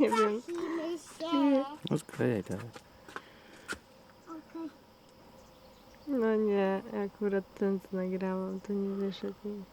Nie wiem. bawimy się. No sklejaj teraz. Okej. No nie, akurat ten co nagrałam, to nie wyszedł mi.